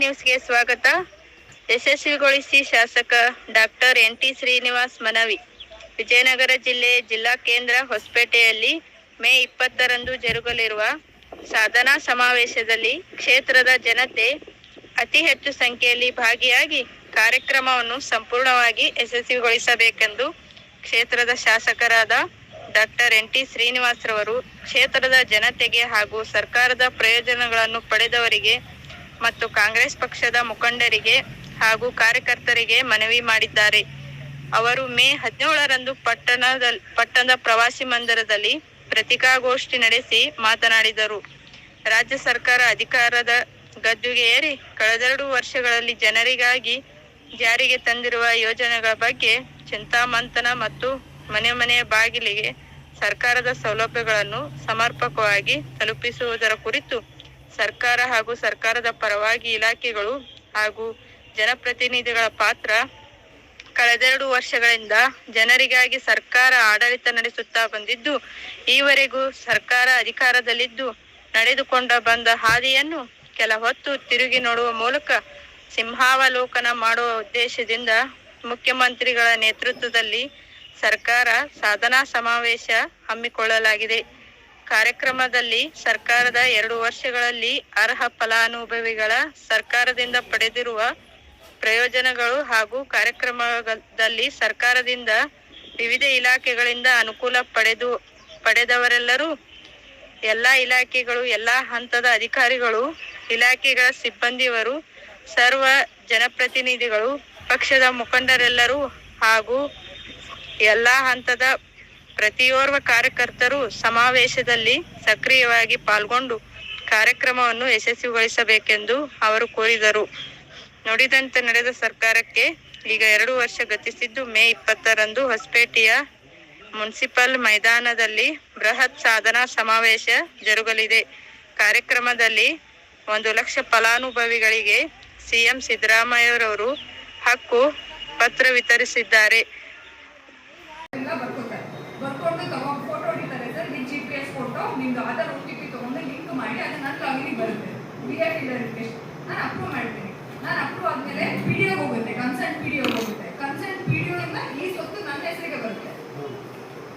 ನ್ಯೂಸ್ಗೆ ಸ್ವಾಗತ. ಯಶಸ್ವಿಗೊಳಿಸಿ ಶಾಸಕ ಡಾಕ್ಟರ್ ಎನ್ ಟಿ ಶ್ರೀನಿವಾಸ್ ಮನವಿ. ವಿಜಯನಗರ ಜಿಲ್ಲೆ ಜಿಲ್ಲಾ ಕೇಂದ್ರ ಹೊಸಪೇಟೆಯಲ್ಲಿ ಮೇ ಇಪ್ಪತ್ತರಂದು ಜರುಗಲಿರುವ ಸಾಧನಾ ಸಮಾವೇಶದಲ್ಲಿ ಕ್ಷೇತ್ರದ ಜನತೆ ಅತಿ ಹೆಚ್ಚು ಸಂಖ್ಯೆಯಲ್ಲಿ ಭಾಗಿಯಾಗಿ ಕಾರ್ಯಕ್ರಮವನ್ನು ಸಂಪೂರ್ಣವಾಗಿ ಯಶಸ್ವಿಗೊಳಿಸಬೇಕೆಂದು ಕ್ಷೇತ್ರದ ಶಾಸಕರಾದ ಡಾಕ್ಟರ್ ಎನ್ ಟಿ ಶ್ರೀನಿವಾಸ್ರವರು ಕ್ಷೇತ್ರದ ಜನತೆಗೆ ಹಾಗೂ ಸರ್ಕಾರದ ಪ್ರಯೋಜನಗಳನ್ನು ಪಡೆದವರಿಗೆ ಮತ್ತು ಕಾಂಗ್ರೆಸ್ ಪಕ್ಷದ ಮುಖಂಡರಿಗೆ ಹಾಗೂ ಕಾರ್ಯಕರ್ತರಿಗೆ ಮನವಿ ಮಾಡಿದ್ದಾರೆ. ಅವರು ಮೇ ಹದಿನೇಳರಂದು ಪಟ್ಟಣದ ಪಟ್ಟಣದ ಪ್ರವಾಸಿ ಮಂದಿರದಲ್ಲಿ ಪ್ರತಿಕಾಗೋಷ್ಠಿ ನಡೆಸಿ ಮಾತನಾಡಿದರು. ರಾಜ್ಯ ಸರ್ಕಾರ ಅಧಿಕಾರದ ಗದ್ದುಗೆ ಏರಿ ಕಳೆದೆರಡು ವರ್ಷಗಳಲ್ಲಿ ಜನರಿಗಾಗಿ ಜಾರಿಗೆ ತಂದಿರುವ ಯೋಜನೆಗಳ ಬಗ್ಗೆ ಚಿಂತಾಮಂಥನ ಮತ್ತು ಮನೆ ಮನೆಯ ಬಾಗಿಲಿಗೆ ಸರ್ಕಾರದ ಸೌಲಭ್ಯಗಳನ್ನು ಸಮರ್ಪಕವಾಗಿ ತಲುಪಿಸುವುದರ ಕುರಿತು ಸರ್ಕಾರ ಹಾಗೂ ಸರ್ಕಾರದ ಪರವಾಗಿ ಇಲಾಖೆಗಳು ಹಾಗೂ ಜನಪ್ರತಿನಿಧಿಗಳ ಪಾತ್ರ ಕಳೆದೆರಡು ವರ್ಷಗಳಿಂದ ಜನರಿಗಾಗಿ ಸರ್ಕಾರ ಆಡಳಿತ ನಡೆಸುತ್ತಾ ಬಂದಿದ್ದು, ಈವರೆಗೂ ಸರ್ಕಾರ ಅಧಿಕಾರದಲ್ಲಿದ್ದು ನಡೆದುಕೊಂಡ ಬಂದ ಹಾದಿಯನ್ನು ಕೆಲ ಹೊತ್ತು ತಿರುಗಿ ನೋಡುವ ಮೂಲಕ ಸಿಂಹಾವಲೋಕನ ಮಾಡುವ ಉದ್ದೇಶದಿಂದ ಮುಖ್ಯಮಂತ್ರಿಗಳ ನೇತೃತ್ವದಲ್ಲಿ ಸರ್ಕಾರ ಸಾಧನಾ ಸಮಾವೇಶ ಹಮ್ಮಿಕೊಳ್ಳಲಾಗಿದೆ. ಕಾರ್ಯಕ್ರಮದಲ್ಲಿ ಸರ್ಕಾರದ ಎರಡು ವರ್ಷಗಳಲ್ಲಿ ಅರ್ಹ ಫಲಾನುಭವಿಗಳ ಸರ್ಕಾರದಿಂದ ಪಡೆದಿರುವ ಪ್ರಯೋಜನಗಳು ಹಾಗೂ ಕಾರ್ಯಕ್ರಮದಲ್ಲಿ ಸರ್ಕಾರದಿಂದ ವಿವಿಧ ಇಲಾಖೆಗಳಿಂದ ಅನುಕೂಲ ಪಡೆದು, ಪಡೆದವರೆಲ್ಲರೂ ಎಲ್ಲಾ ಇಲಾಖೆಗಳು, ಎಲ್ಲಾ ಹಂತದ ಅಧಿಕಾರಿಗಳು, ಇಲಾಖೆಗಳ ಸಿಬ್ಬಂದಿಯವರು, ಸರ್ವ ಜನಪ್ರತಿನಿಧಿಗಳು, ಪಕ್ಷದ ಮುಖಂಡರೆಲ್ಲರೂ ಹಾಗೂ ಎಲ್ಲಾ ಹಂತದ ಪ್ರತಿಯೋರ್ವ ಕಾರ್ಯಕರ್ತರು ಸಮಾವೇಶದಲ್ಲಿ ಸಕ್ರಿಯವಾಗಿ ಪಾಲ್ಗೊಂಡು ಕಾರ್ಯಕ್ರಮವನ್ನು ಯಶಸ್ವಿಗೊಳಿಸಬೇಕೆಂದು ಅವರು ಕೋರಿದರು. ನುಡಿದಂತೆ ನಡೆದ ಸರ್ಕಾರಕ್ಕೆ ಈಗ ಎರಡು ವರ್ಷ ಗತಿಸಿದ್ದು ಮೇ ಇಪ್ಪತ್ತರಂದು ಹೊಸಪೇಟೆಯ ಮುನ್ಸಿಪಲ್ ಮೈದಾನದಲ್ಲಿ ಬೃಹತ್ ಸಾಧನಾ ಸಮಾವೇಶ ಜರುಗಲಿದೆ. ಕಾರ್ಯಕ್ರಮದಲ್ಲಿ ಒಂದು ಲಕ್ಷ ಫಲಾನುಭವಿಗಳಿಗೆ ಸಿಎಂ ಸಿದ್ದರಾಮಯ್ಯರವರು ಹಕ್ಕು ಪತ್ರ ವಿತರಿಸಿದ್ದಾರೆ ಎಲ್ಲ ಬರ್ಕೋತಾರೆ ಬರ್ಕೊಂಡು ತಗೊಂಡು ಫೋಟೋ ಹೊಡಿತಾರೆ ಸರ್ ನಿಮ್ಮ ಜಿ ಪಿ ಎಸ್ ಫೋಟೋ ನಿಮ್ದು ಆಧಾರ್ ಒ ಟಿ ಪಿ ತೊಗೊಂಡು ಲಿಂಕ್ ಮಾಡಿ ಅದು ನನ್ನ ಲಾಗಿನಿಗೆ ಬರುತ್ತೆ. ಬಿ ಎಫ್ ನಾನು ಅಪ್ರೂವ್ ಮಾಡ್ತೀನಿ. ನಾನು ಅಪ್ರೂವ್ ಆದಮೇಲೆ ಪಿ ಡಿ ಹೋಗುತ್ತೆ. ಕನ್ಸರ್ಟ್ ಪಿ ಡಿ ಹೋಗುತ್ತೆ. ಕನ್ಸರ್ಟ್ ಪಿ ಡಿ ಈ ಸ್ವತ್ತು ನನ್ನ ಹೆಸರಿಗೆ ಬರುತ್ತೆ.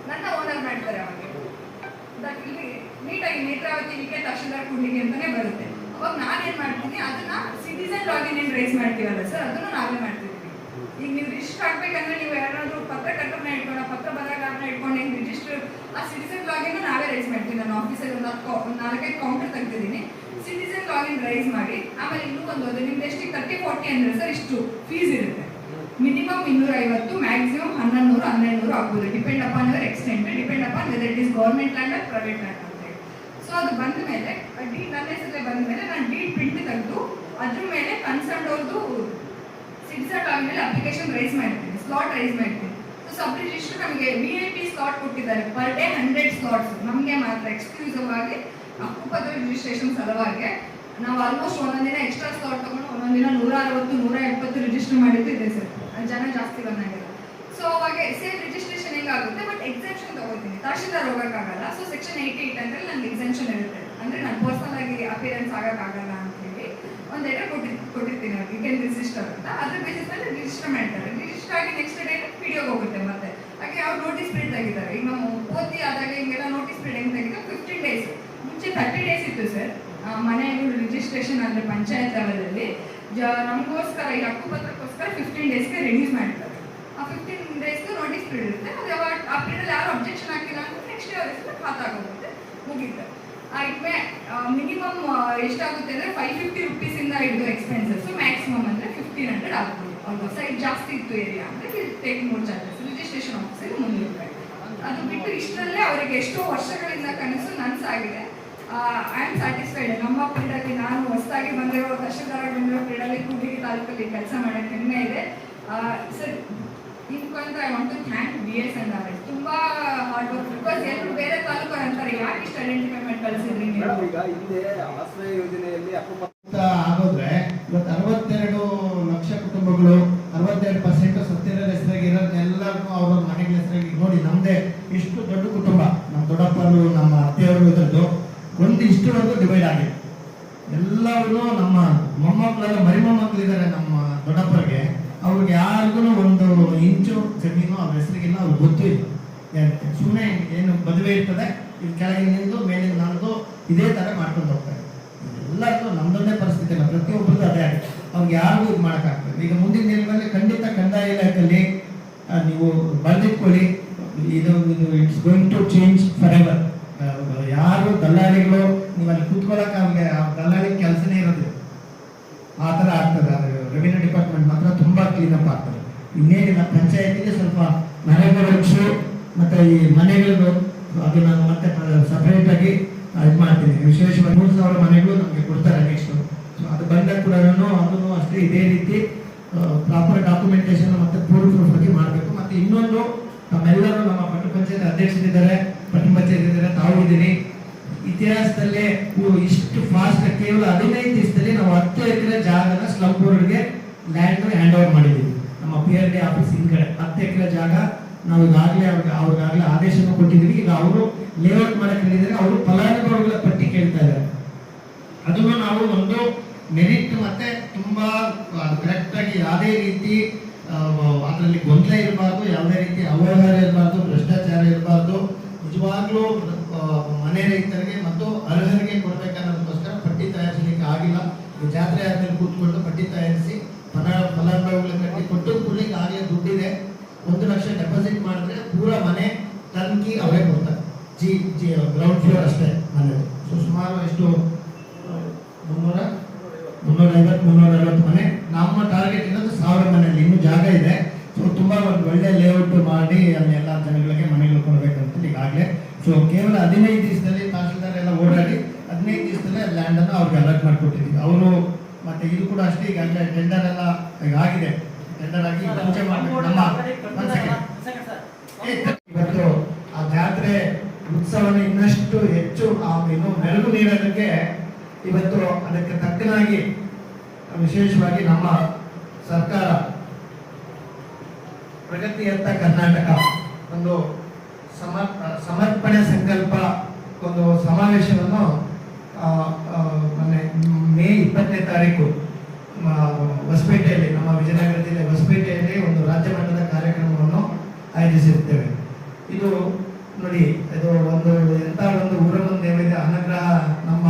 ನನ್ನ ಓನರ್ ಮಾಡ್ತಾರೆ ಅವಾಗ. ಇಲ್ಲಿ ನೀಟಾಗಿ ನೇತ್ರಾವತಿ ವಿಕೆ ತಹಶೀಲ್ದಾರ್, ಕುಂಡಿಗೆ ಅಂತಾನೆ ಬರುತ್ತೆ. ಅವಾಗ ನಾನೇನ್ ಮಾಡ್ತೀನಿ, ಅದನ್ನ ಸಿಟಿಸನ್ ಲಾಗಿನ್ ಏನ್ ರೈಸ್ ಮಾಡ್ತೀವಲ್ಲ ಸರ್ ಅದನ್ನು ನಾವೇ ಮಾಡ್ತಿದ್ದೀವಿ. ಈಗ ನೀವು ರಿಜಿಸ್ಟರ್ ಆಗ್ಬೇಕಂದ್ರೆ ನೀವು ಯಾರಾದ್ರೂ ಪತ್ರಕರ್ತರನ್ನ ಇಟ್ಕೊಂಡು ಪತ್ರ ಬರಗಾರನ ಇಟ್ಕೊಂಡು ಹೆಂಗ್ ರಿಜಿಸ್ಟರ್ ಆ ಸಿಟಿಸನ್ ಲಾಗಿನ್ ನಾವೇ ರೈಸ್ ಮಾಡ್ತೀವಿ. ನಾನು ಆಫೀಸಲ್ಲಿ ಒಂದು ನಾಲ್ಕೈದು ಕೌಂಟರ್ ತೆಗ್ದಿದ್ದೀನಿ. ಸಿಟಿಸನ್ ಲಾಗಿನ್ ರೈಸ್ ಮಾಡಿ, ಆಮೇಲೆ ಇನ್ನೂ ಒಂದು ಅದು ನಿಮ್ದು ಎಷ್ಟು? ತರ್ಟಿ ಫೋರ್ಟಿ ಅಂದ್ರೆ ಸರ್ ಇಷ್ಟು ಫೀಸ್ ಇರುತ್ತೆ. ಮಿನಿಮಮ್ ಇನ್ನೂರ ಐವತ್ತು ಮ್ಯಾಕ್ಸಿಮಮ್ ಹನ್ನೊಂದು ನೂರು ಹನ್ನೆರಡು ನೂರು ಆಗ್ಬೋದು. Depend upon your extent depend upon whether it is government land or private land ಅಂತ ಸೊ ಅದು ಬಂದ ಮೇಲೆ ಡಿ ನನ್ನ ಹೆಸರಲ್ಲೇ ಬಂದ ಮೇಲೆ ನಾನು ಡೀಟ್ ಪ್ರಿಂಟ್ ತೆಗೆದು, ಅದ್ರ ಮೇಲೆ ಕನ್ಸರ್ನ್ ಅವ್ರದ್ದು ಸಿಕ್ಸಟ್ ಮೇಲೆ ಅಪ್ಲಿಕೇಶನ್ ರೈಸ್ ಮಾಡ್ತೀನಿ ಸ್ಲಾಟ್ ರೈಸ್ ಮಾಡ್ತೀನಿ. ಸೊ ಸಬ್ ರಿಜಿಸ್ಟರ್ ನಮಗೆ ವಿ ಐ ಪಿ ಸ್ಲಾಟ್ ಕೊಟ್ಟಿದ್ದಾರೆ. ಪರ್ ಡೇ ಹಂಡ್ರೆಡ್ ಸ್ಲಾಟ್ಸ್ ನಮಗೆ ಮಾತ್ರ ಎಕ್ಸ್ಕ್ಲೂಸಿವ್ ಆಗಿ ಹಕ್ಕುಪತ್ರ ರಿಜಿಸ್ಟ್ರೇಷನ್ ಸಲುವಾಗಿ ನಾವು ಆಲ್ಮೋಸ್ಟ್ ಒಂದೊಂದು ದಿನ ಎಕ್ಸ್ಟ್ರಾ ಸ್ಲಾಟ್ ತಗೊಂಡು ಒಂದೊಂದು ದಿನ ನೂರ ಅರವತ್ತು ನೂರ ಎಪ್ಪತ್ತು ರಿಜಿಸ್ಟರ್ ಮಾಡಿದ್ದು ಇದೆ ಸರ್ ಜನ ಜಾಸ್ತಿ ಬಂದಾಗಿಲ್ಲ. ಸೊ ಅವಾಗ ಸೇಮ್ ರಿಜಿಸ್ಟ್ರೇಷನ್ ಹೆಂಗಾಗುತ್ತೆ? ಬಟ್ ಎಕ್ಸೆಪ್ಷನ್ ತಗೋತೀನಿ ತಹಶೀಲ್ದಾರ್ ಹೋಗೋಕ್ಕಾಗಲ್ಲ. ಸೊ ಸೆಕ್ಷನ್ ಏಯ್ಟಿ ಏಯ್ಟ್ ಅಂದ್ರೆ ನನಗೆ ಎಕ್ಸೆಪ್ಷನ್ ಇರುತ್ತೆ. ಅಂದ್ರೆ ನಾನು ಪರ್ಸನಲ್ ಆಗಿ ಅಪಿಯರೆನ್ಸ್ ಆಗೋಕ್ಕಾಗಲ್ಲ ಅಂತ ಹೇಳಿ ಒಂದು ಲೆಟರ್ ಕೊಟ್ಟಿ ಕೊಟ್ಟಿರ್ತೀನಿ ಅವ್ರಿಗೆ. ಕ್ಯಾನ್ ರಿಜಿಸ್ಟರ್ ಅಂತ. ಅದ್ರ ಬೇಸಿಸ್ ಮೇಲೆ ರಿಜಿಸ್ಟರ್ ಮಾಡ್ತಾರೆ. ರಿಜಿಸ್ಟರ್ ಆಗಿ ನೆಕ್ಸ್ಟ್ ಡೇ ವಿಡಿಯೋ ಹೋಗುತ್ತೆ ಮತ್ತೆ. ಹಾಗೆ ಅವ್ರು ನೋಟಿಸ್ ಪ್ರಿಂಟ್ ತೆಗಿತಾರೆ. ಈಗ ನಾವು ಓದಿ ಆದಾಗ ಹಿಂಗೆಲ್ಲ ನೋಟಿಸ್ ಪ್ರಿಂಟ್ ಹೆಂಗ್ ತೆಗಿದ್ರೆ ಫಿಫ್ಟೀನ್ ಡೇಸ್ ಮುಂಚೆ ತರ್ಟಿ ಡೇಸ್ ಇತ್ತು ಸರ್ ಮನೆಗಳು ರಿಜಿಸ್ಟ್ರೇಷನ್ ಅಂದರೆ ಪಂಚಾಯತ್ ಲೆವೆಲಲ್ಲಿ ನಮಗೋಸ್ಕರ, ಈ ಹಕ್ಕುಪತ್ರಕ್ಕೋಸ್ಕರ ಫಿಫ್ಟೀನ್ ಡೇಸ್ಗೆ ರಿಲೀಸ್ ಮಾಡ್ತಾರೆ. ಆ ಫಿಫ್ಟೀನ್ ಡೇಸ್ಗೆ ನೋಟಿಸ್ ಪೀರಿಯಡ್ ಇರುತ್ತೆ ಅದು ಯಾವಾಗ, ಆ ಪೀರಿಯಡ್ ಯಾರು ಅಬ್ಜೆಕ್ಷನ್ ಹಾಕಿಲ್ಲ ಅಂದರೆ ನೆಕ್ಸ್ಟ್ ಅವರಿಗೆ ಖಾತಾಗೋಗುತ್ತೆ ಮುಗೀತು. ಇಟ್ಮೆ ಮಿನಿಮಮ್ ಎಷ್ಟಾಗುತ್ತೆ ಅಂದರೆ ಫೈವ್ ಫಿಫ್ಟಿ ರುಪೀಸಿಂದ ಹಿಡಿದು ಎಕ್ಸ್ಪೆನ್ಸಸ್ ಮ್ಯಾಕ್ಸಿಮಮ್ ಅಂದರೆ ಫಿಫ್ಟೀನ್ ಹಂಡ್ರೆಡ್ ಆಗ್ಬೋದು. ಅಲ್ವಾ ಸೈಡ್ ಜಾಸ್ತಿ ಇತ್ತು ಏರಿಯಾ ಅಂದರೆ ಟೇಕ್ ಮೋರ್ ಚಾರ್ಜಸ್ ರಿಜಿಸ್ಟ್ರೇಷನ್ ಆಫೀಸಲ್ಲಿ ಮುನ್ನೂರು ರೂಪಾಯಿ. ಅದು ಬಿಟ್ಟು ಇಷ್ಟರಲ್ಲೇ ಅವರಿಗೆ ಎಷ್ಟೋ ವರ್ಷಗಳಿಂದ ಕನಸು ನನ್ಸಾಗಿದೆ. ಐ ಆಮ್ ಸ್ಯಾಟಿಸ್ಫೈಡ್ ನಮ್ಮ ಫೀಲ್ಡಲ್ಲಿ ನಾನು ಹೊಸದಾಗಿ ಬಂದಿರೋ ಬಂದಿರೋ ಫೀಲ್ಡಲ್ಲಿ ಕೂಡ್ಲಿಗಿ ತಾಲೂಕಲ್ಲಿ ಕೆಲಸ ಮಾಡೋಕ್ಕೆ ಹೆಮ್ಮೆ ಇದೆ. ಸರ್ ಈ I want to thank B S N R ತುಂಬಾ ಹಾರ್ಡ್ ವರ್ಕ್ ಬಿಕಾಸ್ ಎಲ್ಲರೂ ಬೇರೆ ತಾಲೂಕು ಅಂತಾರೆ, ಯಾಕೆ ಇಷ್ಟು ಐಡೆಂಟಿಫೈ ಮಾಡಿ ಕಳಿಸಿದ್ರಿ ಈಗ ಹಿಂದೆ ಆಶ್ರಯ ಯೋಜನೆಯಲ್ಲಿ ಅಕ್ಕಪಕ್ಕ ಅಂತ ಆಗೋದ್ರೆ ಇವತ್ತು ಅರವತ್ತೆರಡು ಲಕ್ಷ ಕುಟುಂಬಗಳು ಅರವತ್ತೆರಡು ಪರ್ಸೆಂಟ್ ಸತ್ಯರ ಹೆಸರಾಗಿರೋದೆಲ್ಲರೂ ಅವ್ರ ಮನೆಗಳ ಹೆಸರಾಗಿ ನೋಡಿ ನಮ್ದೇ ಇಷ್ಟು ದೊಡ್ಡ ಕುಟುಂಬ ನಮ್ಮ ದೊಡ್ಡಪ್ಪರು ನಮ್ಮ ಅತ್ತೆಯವರು ಇದ್ರದ್ದು ಒಂದು ಇಷ್ಟರವರೆಗೂ ಡಿವೈಡ್ ಆಗಿದೆ ಎಲ್ಲರೂ ನಮ್ಮ ಮೊಮ್ಮಕ್ಕಳೆಲ್ಲ ಮರಿ ಮೊಮ್ಮಕ್ಕಳಿದ್ದಾರೆ ನಮ್ಮ ದೊಡ್ಡಪ್ಪರಿಗೆ. ಅವ್ರಿಗೆ ಯಾರಿಗೂ ಒಂದು ಇಂಚು ಜಮೀನು ಅವ್ರ ಹೆಸರಿಗೆಲ್ಲ, ಅವ್ರಿಗೆ ಗೊತ್ತು ಇಲ್ಲ. ಸುಮ್ಮನೆ ಏನು ಮದುವೆ ಇರ್ತದೆ, ಇಲ್ಲಿ ಕೆಳಗೆ ನಿಂದು ಮೇಲಿಂದ ನನ್ನದು, ಇದೇ ಥರ ಮಾಡ್ಕೊಂಡು ಹೋಗ್ತಾರೆ. ಎಲ್ಲರಿಗೂ ನಮ್ದೊಂದೇ ಪರಿಸ್ಥಿತಿ ಇಲ್ಲ ಪ್ರತಿಯೊಬ್ಬರದ್ದು ಅದೇ ಆಗಿದೆ. ಅವ್ರಿಗೆ ಯಾರಿಗೂ ಇದು ಮಾಡೋಕ್ಕಾಗ್ತದೆ. ಈಗ ಮುಂದಿನ ದಿನಗಳಲ್ಲಿ ಖಂಡಿತ ಕಂದಾಯ ಇಲಾಖೆಯಲ್ಲಿ ನೀವು ಬರೆದಿಟ್ಕೊಳ್ಳಿ. ಇದು it's going to change forever ಯಾರು ದಲ್ಲಾಳಿಗಳು ನೀವು ಅಲ್ಲಿ ಕೂತ್ಕೊಳ್ಳೋಕೆ ಅವ್ರಿಗೆ ಆ ದಲ್ಲಾಳಿ ಕೆಲಸನೇ ಇರೋದು ಆ ಥರ ಆಗ್ತದೆ ಅದು ರೆವಿನ್ಯೂ ಡಿಪಾರ್ಟ್ಮೆಂಟ್ ಮಾತ್ರ ತುಂಬಾ ಕ್ಲೀನ್ ಅಪ್ ಆಗ್ತದೆ. ಇನ್ನೇನಿಲ್ಲ, ಪಂಚಾಯತಿಗೆ ಸ್ವಲ್ಪ ನರೇಗಾ ವರ್ಕ್ಸು ಮತ್ತೆ ಈ ಮನೆಗಳು ಅದು ನಾನು ಮತ್ತೆ ಸಪರೇಟ್ ಆಗಿ ಇದು ಮಾಡ್ತೀನಿ. ವಿಶೇಷವಾಗಿ ಮೂರು ಸಾವಿರ ಮನೆಗಳು ನಮಗೆ ಕೊಡ್ತಾರೆ ನೆಕ್ಸ್ಟ್ ಅದು ಬಂದಾಗ ಕೂಡ ಅದನ್ನು ಅಷ್ಟೇ ಇದೇ ರೀತಿ ಪ್ರಾಪರ್ ಡಾಕ್ಯುಮೆಂಟೇಶನ್ ಮತ್ತೆ ಪ್ರೂಫ್ ಬಗ್ಗೆ ಮಾಡಬೇಕು. ಮತ್ತೆ ಇನ್ನೊಂದು, ನಮ್ಮೆಲ್ಲರೂ ನಮ್ಮ ಪಟ್ಟಣ ಪಂಚಾಯತ್ ಅಧ್ಯಕ್ಷರಿದ್ದಾರೆ, ಪಟ್ಟಣ ಪಂಚಾಯತ್ ಇದ್ದಾರೆ, ತಾವು ಇದ್ದೀರಿ. ಇತಿಹಾಸದಲ್ಲೇ ಇಷ್ಟು ಫಾಸ್ಟ್ ಕೇವಲ ಹದಿನೈದು ದಿವಸದಲ್ಲಿ ನಾವು ಹತ್ತು ಎಕರೆ ಜಾಗನ ಸ್ಲಂ ಬೋರ್ಡ್ಗೆ ಲ್ಯಾಂಡ್ ಹ್ಯಾಂಡ್ ಓವರ್ ಮಾಡಿದ್ದೀವಿ. ನಮ್ಮ ಪಿ ಆರ್ ಡಿ ಆಫೀಸ್ ಹಿಂದ್ಗಡೆ. ಹತ್ತು ಎಕರೆ ಜಾಗ ನಾವು ಈಗಾಗಲೇ ಅವ್ರಿಗೆ ಅವ್ರಿಗಾಗಲೇ ಆದೇಶನ ಕೊಟ್ಟಿದ್ದೀವಿ. ಈಗ ಅವರು ಲೇಔಟ್ ಮಾಡಕ್ಕೆ ಹೇಳಿದರೆ ಅವರು ಫಲಾನುಭವಿಗಳ ಪಟ್ಟಿ ಕೇಳ್ತಾ ಇದ್ದಾರೆ. ಅದನ್ನು ನಾವು ಒಂದು ಮೆರಿಟ್ ಮತ್ತೆ ತುಂಬಾ ಕರೆಕ್ಟ್ ಆಗಿ ಯಾವುದೇ ರೀತಿ ಅದರಲ್ಲಿ ಗೊಂದಲ ಇರಬಾರ್ದು, ಯಾವುದೇ ರೀತಿ ಅವ್ಯವಹಾರ ಇರಬಾರ್ದು, ಭ್ರಷ್ಟಾಚಾರ ಇರಬಾರ್ದು. ನಿಜವಾಗ್ಲೂ ಮನೆ ರೈತರಿಗೆ ಮತ್ತು ಅರ್ಹರಿಗೆ ಕೊಡ್ಬೇಕನ್ನೋದಕ್ಕೋಸ್ಕರ ಪಟ್ಟಿ ತಯಾರಿಸಲಿಕ್ಕೆ ಆಗಿಲ್ಲ. ಜಾತ್ರೆ ಆದ್ಮೇಲೆ ಕೂತ್ಕೊಂಡು ಪಟ್ಟಿ ತಯಾರಿಸಿ ಫಲ ಫಲಾನುಭವಿಗಳ ಕಟ್ಟಿ ಕೊಟ್ಟು ಕೂಡಲಿಕ್ಕೆ ಆಗಲೇ ದುಡ್ಡಿದೆ. ಒಂದು ಲಕ್ಷ ಡೆಪಾಸಿಟ್ ಮಾಡಿದ್ರೆ ಪೂರ ಮನೆ ತನ್ಕಿ ಅವರೇ ಕೊಡ್ತಾರೆ. ಜಿ ಜಿ ಗ್ರೌಂಡ್ ಫ್ಲೋರ್ ಅಷ್ಟೇ ಮನೆ ಸೊ ಸುಮಾರು ಎಷ್ಟು ಮುನ್ನೂರ ಮುನ್ನೂರ? ಐವತ್ತು ಮುನ್ನೂರ ಐವತ್ತು ಮನೆ. ನಮ್ಮ ಟಾರ್ಗೆಟ್ ಇರೋದು ಸಾವಿರ ಮನೆಯಲ್ಲಿ ಇನ್ನೂ ಜಾಗ ಇದೆ. ಸೊ ತುಂಬ ಒಂದು ಒಳ್ಳೆ ಲೇಔಟ್ ಮಾಡಿ ಅಲ್ಲಿ ಎಲ್ಲ ಜನಗಳಿಗೆ ಮನೆಗಳು ಕೊಡಬೇಕಂತ ಈಗಾಗಲೇ. ಸೊ ಕೇವಲ ಹದಿನೈದು ದಿವಸದಲ್ಲಿ ತಹಸೀಲ್ದಾರ್ ಎಲ್ಲ ಓಡಾಡಿ ಹದಿನೈದು ದಿವಸದಲ್ಲೇ ಲ್ಯಾಂಡ್ ಅನ್ನು ಅವ್ರಿಗೆ ಅಲರ್ಟ್ ಮಾಡಿಕೊಟ್ಟಿದ್ದೀವಿ. ಅವರು ಮತ್ತೆ ಇದು ಕೂಡ ಅಷ್ಟೇ ಈಗ ಟೆಂಡರ್ ಎಲ್ಲ ಈಗ ಆಗಿದೆ. ಟೆಂಡರ್ ಆಗಿ ಪೂಜೆ ಮಾಡಬೇಕು. ನಮ್ಮ ಇವತ್ತು ಆ ಜಾತ್ರೆ ಉತ್ಸವನ ಇನ್ನಷ್ಟು ಹೆಚ್ಚು ಆ ಇನ್ನು ಮೆರುಗು ನೀಡೋದಕ್ಕೆ ಇವತ್ತು ಅದಕ್ಕೆ ತಕ್ಕನಾಗಿ ವಿಶೇಷವಾಗಿ ನಮ್ಮ ಸರ್ಕಾರ ಪ್ರಗತಿಯತ್ತ ಕರ್ನಾಟಕ ಒಂದು ಸಮರ್ ಸಮರ್ಪಣೆ ಸಂಕಲ್ಪ ಒಂದು ಸಮಾವೇಶವನ್ನು ಮೊನ್ನೆ ಮೇ ಇಪ್ಪತ್ತನೇ ತಾರೀಕು ಹೊಸಪೇಟೆಯಲ್ಲಿ, ನಮ್ಮ ವಿಜಯನಗರ ಜಿಲ್ಲೆ ಹೊಸಪೇಟೆಯಲ್ಲಿ ಒಂದು ರಾಜ್ಯ ಮಟ್ಟದ ಕಾರ್ಯಕ್ರಮವನ್ನು ಆಯೋಜಿಸಿರ್ತೇವೆ. ಇದು ನೋಡಿ, ಇದು ಒಂದು ಎಂಥ ಒಂದು ಊರ ಮುಂದೆ ಏನಿದೆ ಅನುಗ್ರಹ ನಮ್ಮ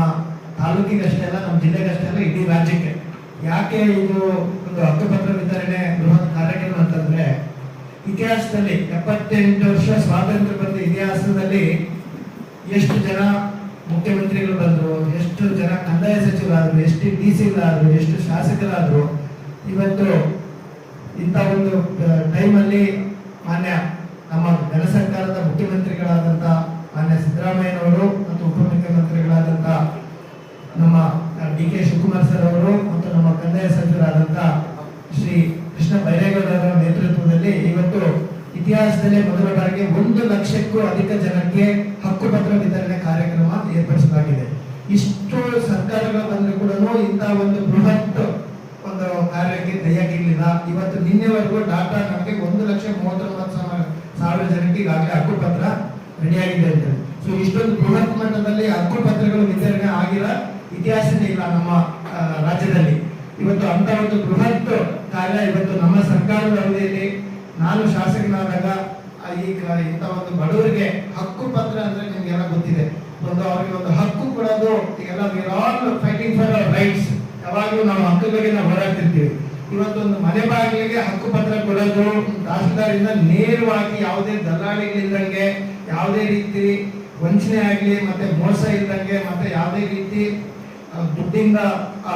ತಾಲೂಕಿಗಷ್ಟೇ ಅಲ್ಲ ನಮ್ಮ ಜಿಲ್ಲೆಗಷ್ಟೇ ಅಲ್ಲ ಇಡೀ ರಾಜ್ಯಕ್ಕೆ. ಯಾಕೆ ಇದು ಒಂದು ಹಕ್ಕುಪತ್ರ ವಿತರಣೆ ಬೃಹತ್ ಕಾರ್ಯಕ್ರಮ ಅಂತಂದ್ರೆ, ಇತಿಹಾಸದಲ್ಲಿ ಎಪ್ಪತ್ತೆಂಟು ವರ್ಷ ಸ್ವಾತಂತ್ರ್ಯ ಬಂದ ಇತಿಹಾಸದಲ್ಲಿ ಎಷ್ಟು ಜನ ಮುಖ್ಯಮಂತ್ರಿಗಳು ಬಂದರು, ಎಷ್ಟು ಜನ ಕಂದಾಯ ಸಚಿವರಾದರು, ಎಷ್ಟು ಡಿ ಸಿಗಳಾದರು, ಎಷ್ಟು ಶಾಸಕರಾದರು, ಇವತ್ತು ಇಂಥ ಒಂದು ಟೈಮಲ್ಲಿ ಮಾನ್ಯ ನಮ್ಮ ಜನ ಸರ್ಕಾರದ ಮುಖ್ಯಮಂತ್ರಿಗಳಾದಂಥ ಮಾನ್ಯ ಸಿದ್ದರಾಮಯ್ಯನವರು ಮತ್ತು ಉಪಮುಖ್ಯಮಂತ್ರಿಗಳಾದಂಥ ನಮ್ಮ ಡಿ ಕೆ ಶಿವಕುಮಾರ್ ಸರ್ ಅವರು ಮತ್ತು ನಮ್ಮ ಕಂದಾಯ ಸಚಿವರಾದಂಥ ಶ್ರೀ ಕೃಷ್ಣ ಬೈರೇಗೌಡರ ನೇತೃತ್ವದಲ್ಲಿ ಇವತ್ತು ಇತಿಹಾಸದಲ್ಲೇ ಮೊದಲ ಬಾರಿಗೆ ಒಂದು ಲಕ್ಷಕ್ಕೂ ಅಧಿಕ ಜನಕ್ಕೆ ಇಷ್ಟು ಸರ್ಕಾರಗಳು ಬಂದ್ರೆ ಕೂಡ ಇಂಥ ಒಂದು ಬೃಹತ್ ಒಂದು ಕಾರ್ಯಕ್ಕೆ ತಯಾರಿರಲಿಲ್ಲ ಇವತ್ತು ನಿನ್ನೆವರೆಗೂ ಡಾಟಾ ನಮಗೆ ಒಂದು ಲಕ್ಷ ಮೂವತ್ತೊಂಬತ್ತು ಸಾವಿರ ಸಾವಿರ ಜನಕ್ಕೆ ಈಗಾಗಲೇ ಹಕ್ಕುಪತ್ರ ರೆಡಿಯಾಗಿದೆ ಅಂತ ಸೊ ಇಷ್ಟೊಂದು ಬೃಹತ್ ಮಟ್ಟದಲ್ಲಿ ಹಕ್ಕುಪತ್ರಗಳು ವಿತರಣೆ ಆಗಿರೋ ಇತಿಹಾಸನೇ ಇಲ್ಲ ನಮ್ಮ ರಾಜ್ಯದಲ್ಲಿ. ಇವತ್ತು ಅಂತ ಒಂದು ಬೃಹತ್ ಕಾರ್ಯ ಇವತ್ತು ನಮ್ಮ ಸರ್ಕಾರದ ಅವಧಿಯಲ್ಲಿ ನಾನು ಶಾಸಕನಾದಾಗ ಈಗ ಇಂಥ ಒಂದು ಬಡವರಿಗೆ ಹಕ್ಕು ಪತ್ರ ಅಂದ್ರೆ ನಿಮ್ಗೆಲ್ಲ ಗೊತ್ತಿದೆ. ಒಂದು ಅವರಿಗೆ ಒಂದು ಹಕ್ಕು ಕೊಡೋದು ಎಲ್ಲ we're all fighting for our rights ಯಾವಾಗಲೂ ನಾವು ಹಕ್ಕುಗಳಿಗೆ ನಾವು ಹೋರಾಡ್ತಿರ್ತೀವಿ. ಇವತ್ತೊಂದು ಮನೆ ಬಾಗಿಲಿಗೆ ಹಕ್ಕು ಪತ್ರ ಕೊಡೋದು ತಹಸೀಲ್ದಾರಿಂದ ನೇರವಾಗಿ ಯಾವುದೇ ದಲ್ಲಾಳಿಗಳಿಲ್ದಂಗೆ ಯಾವುದೇ ರೀತಿ ವಂಚನೆ ಆಗಲಿ ಮತ್ತೆ ಮೋಸ ಇಲ್ದಂಗೆ ಮತ್ತೆ ಯಾವುದೇ ರೀತಿ ದುಡ್ಡಿಂದ ಆ,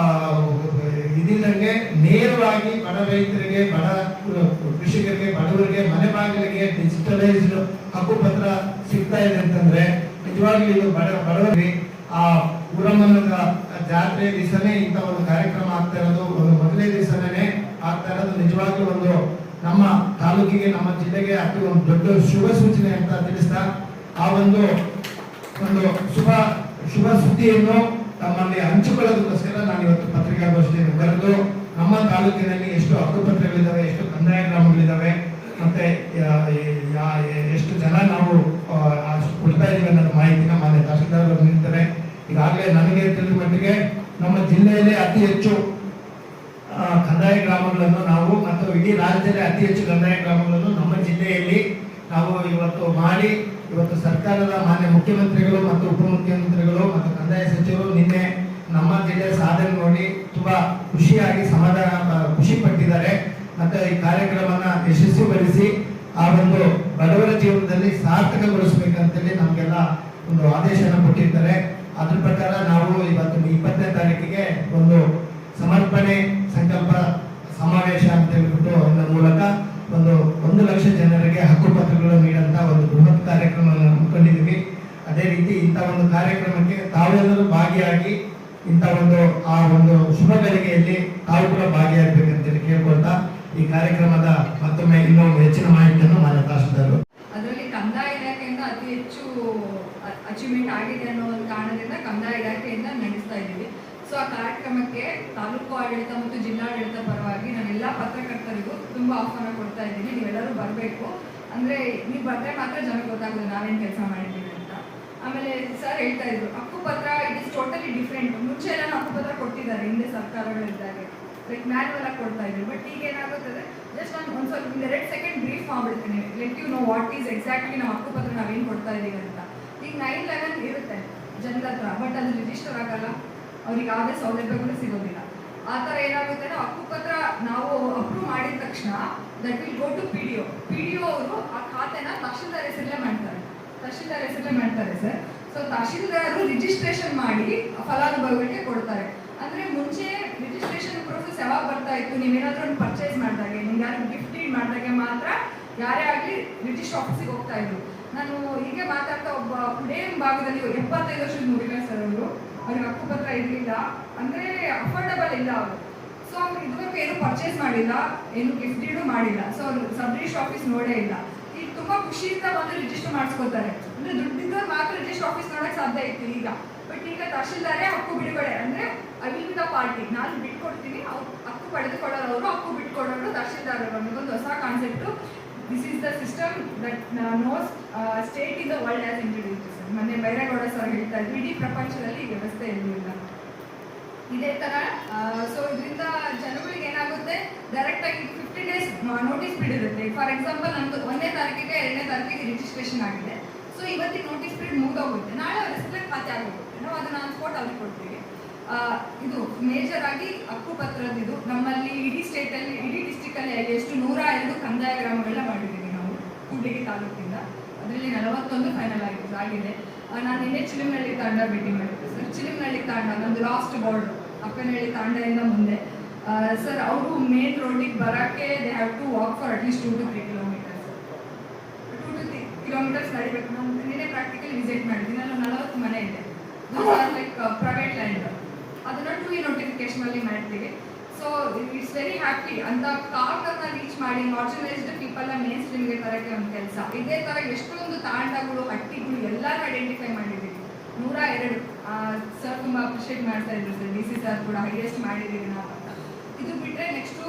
ಇದಿಲ್ಲಂಗೆ ನೇರವಾಗಿ ಬಡ ರೈತರಿಗೆ ಬಡ ಕೃಷಿಕರಿಗೆ ಬಡವರಿಗೆ ಮನೆ ಬಾಗಿಲಿಗೆ ಡಿಜಿಟಲೈಸ್ಡ್ ಹಕ್ಕು ಪತ್ರ ಸಿಗ್ತಾ ಇದೆ ಅಂತಂದ್ರೆ ನಿಜವಾಗ್ಲೂ ಬಡ ಆ ಊರಮ್ಮನದ ಜಾತ್ರೆ ದಿವಸನೇ ಇಂಥ ಒಂದು ಕಾರ್ಯಕ್ರಮ ಆಗ್ತಾ ಇರೋದು, ಒಂದು ಮೊದಲೇ ದಿವಸನೇ ಆಗ್ತಾ ಇರೋದು ನಿಜವಾಗ್ಲೂ ಒಂದು ನಮ್ಮ ತಾಲೂಕಿಗೆ, ನಮ್ಮ ಜಿಲ್ಲೆಗೆ ಅತಿ ಒಂದು ದೊಡ್ಡ ಶುಭ ಸೂಚನೆ ಅಂತ ತಿಳಿಸ್ತಾ, ಆ ಒಂದು ಒಂದು ಶುಭ ಶುಭ ಸುದ್ದಿಯನ್ನು ತಮ್ಮಲ್ಲಿ ಹಂಚಿಕೊಳ್ಳೋದಕ್ಕೋಸ್ಕರ ನಾನು ಇವತ್ತು ಪತ್ರಿಕಾಗೋಷ್ಠಿಯನ್ನು ಕರೆದು ನಮ್ಮ ತಾಲೂಕಿನಲ್ಲಿ ಎಷ್ಟು ಹಕ್ಕುಪತ್ರಗಳಿದ್ದಾವೆ ಎಷ್ಟು ಕಂದಾಯ ಗ್ರಾಮಗಳಿದ್ದಾವೆ ಮತ್ತೆ ಎಷ್ಟು ಜನ ನಾವು ಕೊಡ್ತಾ ಇದ್ದೀವಿ ಅನ್ನೋದು ಮಾಹಿತಿನ ಮಾನ್ಯ ತಹಸೀಲ್ದಾರ್ ನೀಡ್ತಾರೆ ಈಗಾಗಲೇ ನನಗೆ ತಿಳಿದ ಮಟ್ಟಿಗೆ ನಮ್ಮ ಜಿಲ್ಲೆಯಲ್ಲಿ ಅತಿ ಹೆಚ್ಚು ಕಂದಾಯ ಗ್ರಾಮಗಳನ್ನು ನಾವು ಮತ್ತು ಇಡೀ ರಾಜ್ಯದಲ್ಲಿ ಅತಿ ಹೆಚ್ಚು ಕಂದಾಯ ಗ್ರಾಮಗಳನ್ನು ನಮ್ಮ ಜಿಲ್ಲೆಯಲ್ಲಿ ನಾವು ಇವತ್ತು ಮಾಡಿ, ಇವತ್ತು ಸರ್ಕಾರದ ಮಾನ್ಯ ಮುಖ್ಯಮಂತ್ರಿಗಳು ಮತ್ತು ಉಪಮುಖ್ಯಮಂತ್ರಿಗಳು ಮತ್ತು ಕಂದಾಯ ಸಚಿವರು ನಿನ್ನೆ ನಮ್ಮ ಜಿಲ್ಲೆಯ ಸಾಧನೆ ನೋಡಿ ತುಂಬ ಖುಷಿಯಾಗಿ ಸಮಾಧಾನ, ಖುಷಿ ಪಟ್ಟಿದ್ದಾರೆ. ಮತ್ತು ಈ ಕಾರ್ಯಕ್ರಮನ ಯಶಸ್ವಿಗೊಳಿಸಿ ಆ ಒಂದು ಬಡವರ ಜೀವನದಲ್ಲಿ ಸಾರ್ಥಕಗೊಳಿಸಬೇಕಂತೇಳಿ ನಮಗೆಲ್ಲ ಒಂದು ಆದೇಶನ ಕೊಟ್ಟಿರ್ತಾರೆ. ಅದ್ರ ಪ್ರಕಾರ ನಾವು ಇವತ್ತು ಇಪ್ಪತ್ತನೇ ತಾರೀಕಿಗೆ ಒಂದು ಸಮರ್ಪಣೆ ಸಂಕಲ್ಪ ಸಮಾವೇಶ ಅಂತ ಹೇಳ್ಬಿಟ್ಟು ಅದರ ಮೂಲಕ ಒಂದು ಒಂದು ಲಕ್ಷ ಜನರಿಗೆ ಹಕ್ಕುಪತ್ರಗಳು ನೀಡಂತ ಒಂದು ಬೃಹತ್ ಕಾರ್ಯಕ್ರಮವನ್ನು ಹಮ್ಮಿಕೊಂಡಿದ್ದೀವಿ. ಅದೇ ರೀತಿ ಇಂಥ ಒಂದು ಕಾರ್ಯಕ್ರಮಕ್ಕೆ ತಾವೆಲ್ಲರೂ ಭಾಗಿಯಾಗಿ ಇಂಥ ಒಂದು, ಆ ಒಂದು ಶುಭ ಗಳಿಗೆಯಲ್ಲಿ ತಾವು ಕೂಡ ಭಾಗಿಯಾಗಬೇಕಂತೇಳಿ ಕೇಳ್ಕೊಳ್ತಾ ಈ ಕಾರ್ಯಕ್ರಮದ ಮತ್ತೊಮ್ಮೆ ಇನ್ನೂ ಹೆಚ್ಚಿನ ಮಾಹಿತಿಯನ್ನು ಮಾನ್ಯ ತಹಶೀಲ್ದಾರರು ಅದರಲ್ಲಿ ಕಂದಾಯ ಇಲಾಖೆಯಿಂದ ಅತಿ ಹೆಚ್ಚು ಅಚೀವ್ಮೆಂಟ್ ಆಗಿದೆ ಅನ್ನೋ ಒಂದು ಕಾರಣದಿಂದ ಕಂದಾಯ ಇಲಾಖೆಯಿಂದ ನಡೆಸ್ತಾ ಇದ್ದೀವಿ. ಸೊ ಆ ಕಾರ್ಯಕ್ರಮಕ್ಕೆ ತಾಲೂಕು ಆಡಳಿತ ಮತ್ತು ಜಿಲ್ಲಾಡಳಿತ ಪರವಾಗಿ ನಾನು ಎಲ್ಲ ಪತ್ರಕರ್ತರಿಗೂ ತುಂಬ ಆಹ್ವಾನ ಕೊಡ್ತಾ ಇದ್ದೀನಿ. ನೀವೆಲ್ಲರೂ ಬರಬೇಕು. ಅಂದರೆ ನೀವು ಬಂದರೆ ಮಾತ್ರ ಜನಕ್ಕೆ ಗೊತ್ತಾಗೋದು ನಾವೇನು ಕೆಲಸ ಮಾಡಿದ್ದೀವಿ ಅಂತ. ಆಮೇಲೆ ಸರ್ ಹೇಳ್ತಾ ಇದ್ರು, ಹಕ್ಕುಪತ್ರ ಇಟ್ ಇಸ್ ಟೋಟಲಿ ಡಿಫ್ರೆಂಟ್. ಮುಂಚೆ ಎಲ್ಲ ಹಕ್ಕುಪತ್ರ ಕೊಟ್ಟಿದ್ದಾರೆ, ಹಿಂದೆ ಸರ್ಕಾರಗಳಿದ್ದಾಗೆ ಲೈಕ್ ಮ್ಯಾನ್ಯಲ್ ಆಗಿ ಕೊಡ್ತಾ ಇದ್ರು. ಬಟ್ ಈಗ ಏನಾಗುತ್ತದೆ ಜಸ್ಟ್ ನಾನು ಒಂದು ಸ್ವಲ್ಪ, ಒಂದು ಎರಡು ಸೆಕೆಂಡ್ ಬ್ರೀಫ್ ಮಾಡ್ಬಿಡ್ತೀನಿ. Let you know what is exactly ನಾವು ಹಕ್ಕುಪತ್ರ ನಾವೇನು ಕೊಡ್ತಾ ಇದ್ದೀವಿ ಅಂತ. ಈಗ ನೈನ್ ಲೆವೆನ್ ಇರುತ್ತೆ. ಜನರ ಹತ್ರ ಬಟ್ ಅದು ರಿಜಿಸ್ಟರ್ ಆಗಲ್ಲ. ಅವ್ರಿಗೆ ಯಾವುದೇ ಸೌಲಭ್ಯಗಳು ಸಿಗೋದಿಲ್ಲ. ಆ ಥರ ಏನಾಗುತ್ತೆ ನಾವು ಹಕ್ಕುಪತ್ರ ನಾವು ಅಪ್ರೂವ್ ಮಾಡಿದ ತಕ್ಷಣ that will go to P D O P D O ಅವರು ಆ ಖಾತೆನ ತಹಶೀಲ್ದಾರ್ ಹೆಸರಲ್ಲೇ ಮಾಡ್ತಾರೆ. ತಹಶೀಲ್ದಾರ್ ಹೆಸರಲ್ಲೇ ಮಾಡ್ತಾರೆ ಸರ್ ಸೊ ತಹಶೀಲ್ದಾರರು ರಿಜಿಸ್ಟ್ರೇಷನ್ ಮಾಡಿ ಫಲಾನುಭವಿಗಳಿಗೆ ಕೊಡ್ತಾರೆ. ಅಂದರೆ ಮುಂಚೆ ರಿಜಿಸ್ಟ್ರೇಷನ್ ಪ್ರೊಸೆಸ್ ಯಾವಾಗ ಬರ್ತಾ ಇತ್ತು? ನೀವೇನಾದ್ರೂ ಒಂದು ಪರ್ಚೇಸ್ ಮಾಡಿದಾಗೆ ನಿಮ್ಗೆ ಯಾರು ಗಿಫ್ಟ್ ಮಾಡಿದಾಗೆ ಮಾತ್ರ ಯಾರೇ ಆಗಲಿ ರಿಜಿಸ್ಟರ್ ಆಫೀಸಿಗೆ ಹೋಗ್ತಾ ಇದ್ರು. ನಾನು ಹೀಗೆ ಮಾತಾಡ್ತಾ ಒಬ್ಬ ಪ್ಲೇನ್ ಭಾಗದಲ್ಲಿ ಎಪ್ಪತ್ತೈದು ವರ್ಷದ ಮುಡಿಮೆ ಸರ್ ಅವರು. ಅವ್ರಿಗೆ ಹಕ್ಕುಪತ್ರ ಇರಲಿಲ್ಲ. ಅಂದ್ರೆ ಅಫೋರ್ಡಬಲ್ ಇಲ್ಲ ಅವರು. ಸೊ ಅವ್ರು ಇದುವರೆಗೂ ಏನು ಪರ್ಚೇಸ್ ಮಾಡಿಲ್ಲ, ಏನು ಗಿಫ್ಟ್ ಮಾಡಿಲ್ಲ. ಸೊ ಅವ್ರು ಸಬ್ ಆಫೀಸ್ ನೋಡೇ ಇಲ್ಲ. ಈಗ ತುಂಬಾ ಖುಷಿಯಿಂದ ಬಂದು ರಿಜಿಸ್ಟರ್ ಮಾಡಿಸ್ಕೊತಾರೆ ಅಂದ್ರೆ ದುಡ್ಡಿದ್ದವ್ರು ಮಾತ್ರ ರಿಜಿಸ್ಟರ್ ಆಫೀಸ್ ನೋಡಕ್ ಸಾಧ್ಯ ಇತ್ತು ಈಗ. ಬಟ್ ಈಗ ತಹಶೀಲ್ದಾರೇ ಹಕ್ಕು ಬಿಡುಗಡೆ. ಅಂದ್ರೆ ಅಲ್ಲಿಂದ ಪಾರ್ಟಿ ನಾನು ಬಿಟ್ಕೊಡ್ತೀನಿ, ಅವ್ರು ಹಕ್ಕು ಪಡೆದುಕೊಳ್ಳೋರು ಹಕ್ಕು ಬಿಟ್ಕೊಡೋರು ತಹಶೀಲ್ದಾರರು ಅನ್ನೋದೊಂದು ಹೊಸ concept this is the system that knows state in the world as introduce ಮೊನ್ನೆ ಬೈರೇಗೌಡ ಸರ್ ಹೇಳ್ತಾ ಇದ್ರು ಇಡೀ ಪ್ರಪಂಚದಲ್ಲಿ ಈ ವ್ಯವಸ್ಥೆ ಇರಲಿಲ್ಲ ಇದೇ ತರ ಸೊ ಇದರಿಂದ ಜನಗಳಿಗೆ ಏನಾಗುತ್ತೆ? ಡೈರೆಕ್ಟ್ ಆಗಿ ಫಿಫ್ಟಿ ಡೇಸ್ ನೋಟಿಸ್ ಬಿಡಿರುತ್ತೆ ಫಾರ್ ಎಕ್ಸಾಂಪಲ್ ನಮ್ದು ಒಂದನೇ ತಾರೀಕಿಗೆ, ಎರಡನೇ ತಾರೀಕಿಗೆ ರಿಜಿಸ್ಟ್ರೇಷನ್ ಆಗಿದೆ. ಸೊ ಇವತ್ತಿಗೆ ನೋಟಿಸ್ ಪೀರಿಯಡ್ ಮುಗಿದೋಗುತ್ತೆ. ನಾಳೆ ಅವ್ರ ಹೆಸರಲ್ಲಿ ಮತ್ತೆ ಆಗೋಗುತ್ತೆ. ನಾವು ಅದನ್ನ ಸ್ಪೋರ್ಟ್ ಅವ್ರಿಗೆ ಕೊಡ್ತೀವಿ. ಇದು ಮೇಜರ್ ಆಗಿ ಹಕ್ಕುಪತ್ರದ ಇದು. ನಮ್ಮಲ್ಲಿ ಇಡೀ ಸ್ಟೇಟ್ ಅಲ್ಲಿ, ಇಡೀ ಡಿಸ್ಟಿಕಲ್ಲಿ ಎಷ್ಟು? ನೂರ ಎರಡು ಕಂದಾಯ ಗ್ರಾಮಗಳನ್ನ ಮಾಡಿದ್ದೀವಿ ನಾವು, ಕೂಡ್ಲಿಗಿ ತಾಲೂಕಿಂದ. ಅದರಲ್ಲಿ ನಲವತ್ತೊಂದು ಫೈನಲ್ ಆಗಿದೆ. ಆಗಿದೆ ನಾನು ನಿನ್ನೆ ಚಿಲಿಮನಹಳ್ಳಿ ತಾಂಡ ಭೇಟಿ ಮಾಡಿದ್ದೆ. ಸರ್ ಚಿಲಿಮನಹಳ್ಳಿ ತಾಂಡ ನಮ್ದು ಲಾಸ್ಟ್ ಬಾರ್ಡ್ ಅಪ್ಪನಹಳ್ಳಿ ತಾಂಡದಿಂದ ಮುಂದೆ. ಸರ್, ಅವರು ಮೇನ್ ರೋಡಿಗೆ ಬರೋಕ್ಕೆ they have to walk for at least two to three kilometres two to three kilometres ನಡಿಬೇಕು. ನಾನು ನಿನ್ನೆ ಪ್ರಾಕ್ಟಿಕಲಿ ವಿಸಿಟ್ ಮಾಡಿದ್ದೀನಿ ನಾನು ನಲವತ್ತು ಮನೆ ಇದೆ. ಲೈಕ್ ಪ್ರೈವೇಟ್ ಲ್ಯಾಂಡ್ ಅದನ್ನ ಟು ಇ ನೋಟಿಫಿಕೇಶನ್ ಅಲ್ಲಿ ಮಾಡ್ತೀವಿ ಸೊ ಇಟ್ಸ್ ವೆರಿ ಹ್ಯಾಪಿ ಅಂತ ಕಾರ್ನರ್ನ ರೀಚ್ ಮಾಡಿ ಮಾರ್ಜಿನಲೈಸ್ಡ್ ಪೀಪಲ್ ಮೇನ್ ಸ್ಟ್ರೀಮ್ಗೆ ತರಕ್ಕೆ ಒಂದು ಕೆಲಸ. ಇದೇ ತರ ಎಷ್ಟೊಂದು ತಾಂಡಗಳು ಹಟ್ಟಿಗಳು ಎಲ್ಲರೂ ಐಡೆಂಟಿಫೈ ಮಾಡಿದ್ದೀವಿ. ನೂರ ಎರಡು ಸರ್ ತುಂಬಾ ಅಪ್ರಿಷಿಯೇಟ್ ಮಾಡ್ತಾ ಇದ್ರು ಸರ್. ಡಿ ಸಿ ಸರ್ ಕೂಡ ಹೈಯೆಸ್ಟ್ ಮಾಡಿದ್ದೀವಿ ನಾವು. ಇದು ಬಿಟ್ಟರೆ ನೆಕ್ಸ್ಟು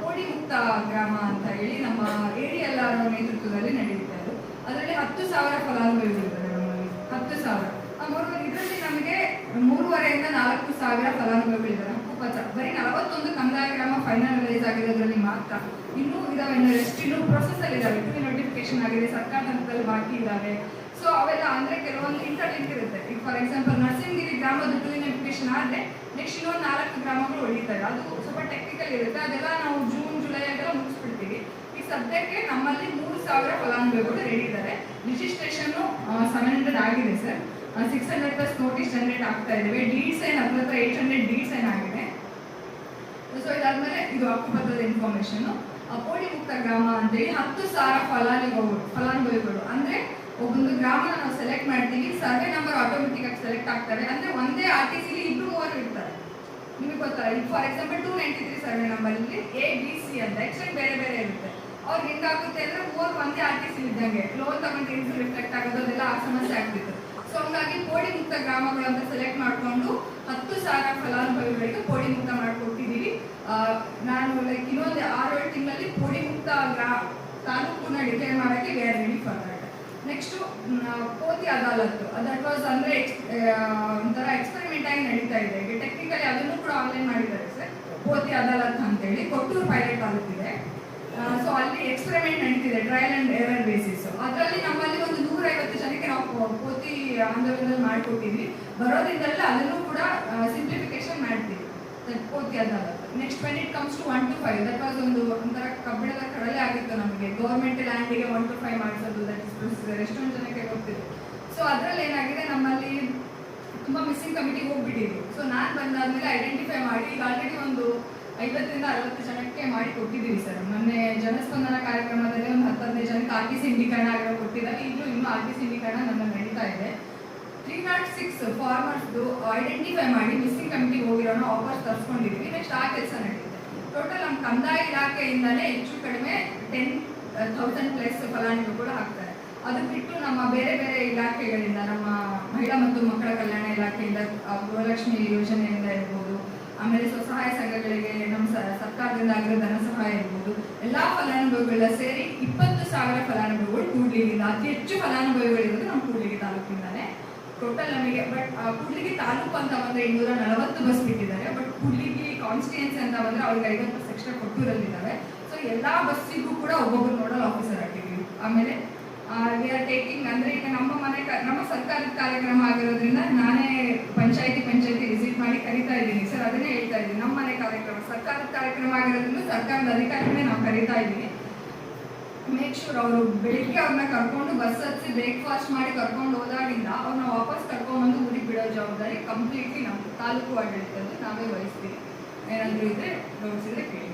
ಪೋಡಿ ಮುಕ್ತ ಗ್ರಾಮ ಅಂತ ಹೇಳಿ ನಮ್ಮ ಏರಿಯಲ್ಲ ನೇತೃತ್ವದಲ್ಲಿ ನಡೆಯುತ್ತೆ ಅದು ಅದರಲ್ಲಿ ಹತ್ತು ಸಾವಿರ ಫಲಾನುಭವಿಗಳಿದ್ದಾರೆ ನಮ್ಮಲ್ಲಿ. ಹತ್ತು ಸಾವಿರ. ಮೂರುವರೆ, ಇದರಲ್ಲಿ ನಮಗೆ ಮೂರುವರೆಯಿಂದ ನಾಲ್ಕು ಸಾವಿರ ಫಲಾನುಭವಿಗಳಿದ್ದಾರೆ ಹಕ್ಕುಪತ್ರ ಬರೀ ನಲವತ್ತೊಂದು ಕಂದಾಯ ಗ್ರಾಮ ಫೈನಲೈಸ್ ಆಗಿರೋದ್ರಲ್ಲಿ ಮಾತ್ರ. ಇನ್ನೂ ಇದಾವೆ, ಇನ್ನೂ ಪ್ರೊಸೆಸ್ ಅಲ್ಲಿ ಇದಾವೆ. ಟು ನೋಟಿಫಿಕೇಶನ್ ಆಗಿದೆ, ಸರ್ಕಾರ ಬಾಕಿ ಇದಾವೆ. ಸೊ ಅವೆಲ್ಲ ಅಂದ್ರೆ ಕೆಲವೊಂದು ಇಂಟರ್ಲಿಂಕ್ ಇರುತ್ತೆ. ಈಗ ಫಾರ್ ಎಕ್ಸಾಂಪಲ್ ನರಸಿಂಗಿರಿ ಗ್ರಾಮದ ಟು ನೋಟಿಫಿಕೇಶನ್ ಆದ್ರೆ ನೆಕ್ಸ್ಟ್ ಇನ್ನೊಂದು ನಾಲ್ಕು ಗ್ರಾಮಗಳು ಉಳಿತಾರೆ. ಅದು ಸ್ವಲ್ಪ ಟೆಕ್ನಿಕಲ್ ಇರುತ್ತೆ. ಅದೆಲ್ಲ ನಾವು ಜೂನ್ ಜುಲೈ ಅದೆಲ್ಲ ಮುಗಿಸ್ಬಿಡ್ತೀವಿ. ಈ ಸದ್ಯಕ್ಕೆ ನಮ್ಮಲ್ಲಿ ಮೂರು ಸಾವಿರ ಫಲಾನುಭವಿಗಳು ರೆಡಿ ಇದ್ದಾರೆ ರಿಜಿಸ್ಟ್ರೇಷನ್ ಸೆವೆನ್ ಹಂಡ್ರೆಡ್ ಆಗಿದೆ sir six hundred plus notice generate ಆಗ್ತಾ ಇದ್ದೇವೆ ಡೀಡ್ ಸೈನ್ ಅದ್ರ ಹತ್ರ ಏಟ್ ಹಂಡ್ರೆಡ್ ಡೀಡ್ ಏನಾಗಿದೆ ಸೊ ಇದಾದ್ಮೇಲೆ ಇದು ಹಕ್ಕುಪತ್ರದ ಇನ್ಫಾರ್ಮೇಶನ್ ಅಪೋಡಿ ಮುಕ್ತ ಗ್ರಾಮ ಅಂತೇಳಿ ಹತ್ತು ಸಾವಿರ ಫಲಾನುಭವಿಗಳು ಫಲಾನುಭವಿಗಳು. ಅಂದ್ರೆ ಒಬ್ಬೊಂದು ಗ್ರಾಮ ನಾವು ಸೆಲೆಕ್ಟ್ ಮಾಡ್ತೀವಿ. ಸರ್ವೆ ನಂಬರ್ ಆಟೋಮೆಟಿಕ್ ಆಗಿ ಸೆಲೆಕ್ಟ್ ಆಗ್ತಾರೆ ಅಂದ್ರೆ ಒಂದೇ ಆರ್ ಟಿ ಸಿಲಿ ಇಬ್ರು ಮೂವರು ಇರ್ತಾರೆ. ನಿಮಗೆ ಗೊತ್ತಾ? ಈಗ for example two ninety three survey number ಇಲ್ಲಿ ಎ ಬಿ ಸಿ ಅಂತ ಎಕ್ಸ್ಟೆಂಟ್ ಬೇರೆ ಬೇರೆ ಇರುತ್ತೆ. ಅವ್ರಿಗೆ ಹೆಂಗಾಗುತ್ತೆ ಅಂದ್ರೆ ಮೂವರು ಒಂದೇ ಆರ್ ಟಿ ಸಿ ಇದ್ದಂಗೆ. ಲೋನ್ ತಗೊಂಡು ಏನು ರಿಫ್ಲೆಕ್ಟ್ ಆಗೋದು ಅದೆಲ್ಲ ಆ ಸಮಸ್ಯೆ ಆಗ್ತಿತ್ತು ಸೊ ಹಂಗಾಗಿ ಪೋಡಿ ಮುಕ್ತ ಗ್ರಾಮಗಳು ಅಂತ ಸೆಲೆಕ್ಟ್ ಮಾಡಿಕೊಂಡು ಹತ್ತು ಸಾವಿರ ಫಲಾನುಭವಿಗಳಿಗೆ ಪೋಡಿ ಮುಕ್ತ ಮಾಡಿಕೊಟ್ಟಿದ್ದೀವಿ ನಾನು ಲೈಕ್ ಇನ್ನೊಂದು ಆರು ಏಳು ತಿಂಗಳಲ್ಲಿ ಪೋಡಿ ಮುಕ್ತ ಗ್ರಾ, ತಾಲೂಕನ್ನ ಡಿಕ್ಲೇರ್ ಮಾಡೋಕ್ಕೆ we are ready for that next ಕೋತಿ ಅದಾಲತ್ತು. ದಟ್ ವಾಸ್ ಅಂದರೆ ಒಂಥರ ಎಕ್ಸ್ಪೆರಿಮೆಂಟ್ ಆಗಿ ನಡೀತಾ ಇದೆ. ಟೆಕ್ನಿಕಲಿ ಅದನ್ನು ಕೂಡ ಆನ್ಲೈನ್ ಮಾಡಿದ್ದಾರೆ ಸರ್. ಕೋತಿ ಅದಾಲತ್ ಅಂತೇಳಿ. ಕೊಟ್ಟೂರು ಪೈಲಟ್ ತಾಲೂಕಿದೆ. ಸೊ ಅಲ್ಲಿ ಎಕ್ಸ್ಪೆರಿಮೆಂಟ್ ನಡೀತಿದೆ ಟ್ರಯಲ್ ಅಂಡ್ ಏರರ್ ಬೇಸಿಸ್ ಅದರಲ್ಲಿ ನಮ್ಮಲ್ಲಿ ಒಂದು ನೂರೈವತ್ತು ಜನಕ್ಕೆ ನಾವು ಪೋತಿ ಆಂದೋಲನ ಮಾಡಿಕೊಟ್ಟಿದ್ವಿ. ಬರೋದ್ರಿಂದಲ್ಲ ಅದನ್ನು ಕೂಡ ಸಿಂಪ್ಲಿಫಿಕೇಶನ್ ಮಾಡ್ತೀವಿ. ಪೋತಿ ಅದಾಲತ್ next when it comes to one two five that was ಒಂದು ಒಂಥರ ಕಬ್ಬಿಣದ ಕಡಲೆ ಆಗಿತ್ತು ನಮಗೆ. ಗೌರ್ಮೆಂಟ್ ಲ್ಯಾಂಡಿಗೆ ಒನ್ ಟು ಫೈವ್ ಮಾಡಿಸೋದು ದಟ್ ಇಸ್ ಎಷ್ಟೊಂದು ಜನಕ್ಕೆ ಗೊತ್ತಿದೆ ಸೊ ಅದರಲ್ಲಿ ಏನಾಗಿದೆ, ನಮ್ಮಲ್ಲಿ ತುಂಬ ಮಿಸ್ಸಿಂಗ್ ಕಮಿಟಿಗೆ ಹೋಗ್ಬಿಟ್ಟಿದ್ವಿ. ಸೊ ನಾನು ಬಂದಾದ್ಮೇಲೆ ಐಡೆಂಟಿಫೈ ಮಾಡಿ, ಈಗ ಆಲ್ರೆಡಿ ಒಂದು ಐವತ್ತರಿಂದ ಅರವತ್ತು ಜನಕ್ಕೆ ಮಾಡಿ ಕೊಟ್ಟಿದ್ದೀವಿ ಸರ್. ಮೊನ್ನೆ ಜನಸ್ಪಂದನ ಕಾರ್ಯಕ್ರಮದಲ್ಲಿ ಒಂದು ಹತ್ತೈದು ಜನಕ್ಕೆ ಆರ್ ಟಿ ಸಿಂಡೀಕರಣ ಆಗಿರೋ ಕೊಟ್ಟಿದ್ದಾರೆ ಈಗಲೂ ಇನ್ನೂ ಆರ್ ಟಿ ಸಿಂಡೀಕರಣ ನನ್ನ ನಡೀತಾ ಇದೆ. ತ್ರೀ ನಾಟ್ ಸಿಕ್ಸ್ ಫಾರ್ಮರ್ಸ್ದು ಐಡೆಂಟಿಫೈ ಮಾಡಿ ಮಿಸ್ಸಿಂಗ್ ಕಮಿಟಿಗೆ ಹೋಗಿರೋನ ಆಫರ್ಸ್ ತರಿಸ್ಕೊಂಡಿದ್ವಿ. ನೆಕ್ಸ್ಟ್ ಆ ಕೆಲಸ ನಡೀತಿದೆ. ಟೋಟಲ್ ನಮ್ಮ ಕಂದಾಯ ಇಲಾಖೆಯಿಂದಲೇ ಹೆಚ್ಚು ಕಡಿಮೆ ಟೆನ್ ಥೌಸಂಡ್ ಪ್ಲಸ್ ಫಲಾನುಭವಿಗಳು ಹಾಕ್ತಾರೆ ಅದು ಬಿಟ್ಟು ನಮ್ಮ ಬೇರೆ ಬೇರೆ ಇಲಾಖೆಗಳಿಂದ ನಮ್ಮ ಮಹಿಳಾ ಮತ್ತು ಮಕ್ಕಳ ಕಲ್ಯಾಣ ಇಲಾಖೆಯಿಂದ ಗೃಹಲಕ್ಷ್ಮಿ ಯೋಜನೆಯಿಂದ ಇರ್ಬೋದು ಆಮೇಲೆ ಸ್ವಸಹಾಯ ಸಂಘಗಳಿಗೆ, ನಮ್ಮ ಸರ್ಕಾರದಿಂದ ಆಗಿರೋ ಧನ ಸಹಾಯ ಇರ್ಬೋದು, ಎಲ್ಲಾ ಫಲಾನುಭವಿಗಳ ಸೇರಿ ಇಪ್ಪತ್ತು ಸಾವಿರ ಫಲಾನುಭವಿಗಳು ಕೂಡ್ಲಿಗಿಂದ ಅತಿ ಹೆಚ್ಚು ಫಲಾನುಭವಿಗಳಿರೋದು ನಮ್ಮ ಕೂಡ್ಲಿಗಿ ತಾಲೂಕಿಂದಾನೆ. ಟೋಟಲ್ ನಮಗೆ ಬಟ್ ಕೂಡ್ಲಿಗಿ ತಾಲೂಕು ಅಂತ ಬಂದ್ರೆ ಇನ್ನೂರ ನಲವತ್ತು ಬಸ್ ಬಿಟ್ಟಿದ್ದಾರೆ ಬಟ್ ಕೂಡ್ಲಿಗಿ ಕಾನ್ಸ್ಟಿಟ್ಯೂನ್ಸಿ ಅಂತ ಬಂದ್ರೆ ಅವ್ರಿಗೆ ಐವತ್ತು ಬಸ್ ಎಕ್ಸ್ಟ್ರಾ ಕೊಟ್ಟೂರಲ್ಲಿದ್ದಾವೆ. ಸೊ ಎಲ್ಲಾ ಬಸ್ಸಿಗೂ ಕೂಡ ಒಬ್ಬೊಬ್ಬರು ನೋಡಲ್ ಆಫೀಸರ್ ಆಗಿದ್ದೀವಿ ಆಮೇಲೆ ವಿ ಆರ್ ಟೇಕಿಂಗ್ ಅಂದ್ರೆ ಈಗ ನಮ್ಮ ಮನೆ ನಮ್ಮ ಸರ್ಕಾರದ ಕಾರ್ಯಕ್ರಮ ಆಗಿರೋದ್ರಿಂದ ನಾನೇ ಪಂಚಾಯತಿ ಪಂಚಾಯತಿ ವಿಸಿಟ್ ಮಾಡಿ ಕರಿತಾ ಇದ್ದೀನಿ. ಸರ್ ಅದನ್ನೇ ಹೇಳ್ತಾ ಇದ್ದೀನಿ. ನಮ್ಮ ಮನೆ ಕಾರ್ಯಕ್ರಮ, ಸರ್ಕಾರದ ಕಾರ್ಯಕ್ರಮ ಆಗಿರೋದ್ರಿಂದ ಸರ್ಕಾರದ ಅಧಿಕಾರಿಗಳೇ ನಾವು ಕರಿತಾ ಇದ್ದೀನಿ. ಮೇಕ್ ಶೂರ್ ಅವರು ಬೆಳಿಗ್ಗೆ ಅವ್ರನ್ನ ಕರ್ಕೊಂಡು ಬಸ್ ಹತ್ತಿ ಬ್ರೇಕ್ಫಾಸ್ಟ್ ಮಾಡಿ ಕರ್ಕೊಂಡು ಹೋದಾಗಿಂದ ಅವ್ರನ್ನ ವಾಪಸ್ ಕರ್ಕೊಂಡ್ಬಂದು ಊರಿಗೆ ಬಿಡೋ ಜವಾಬ್ದಾರಿ ಕಂಪ್ಲೀಟ್ಲಿ ನಮ್ಮ ತಾಲೂಕು ಆಡಳಿತದ್ದು ನಾವೇ ವಹಿಸ್ತೀವಿ. ಏನಾದರೂ ಇದ್ರೆ ಗೌರವಿಸಿದ್ರೆ ಕೇಳಿ.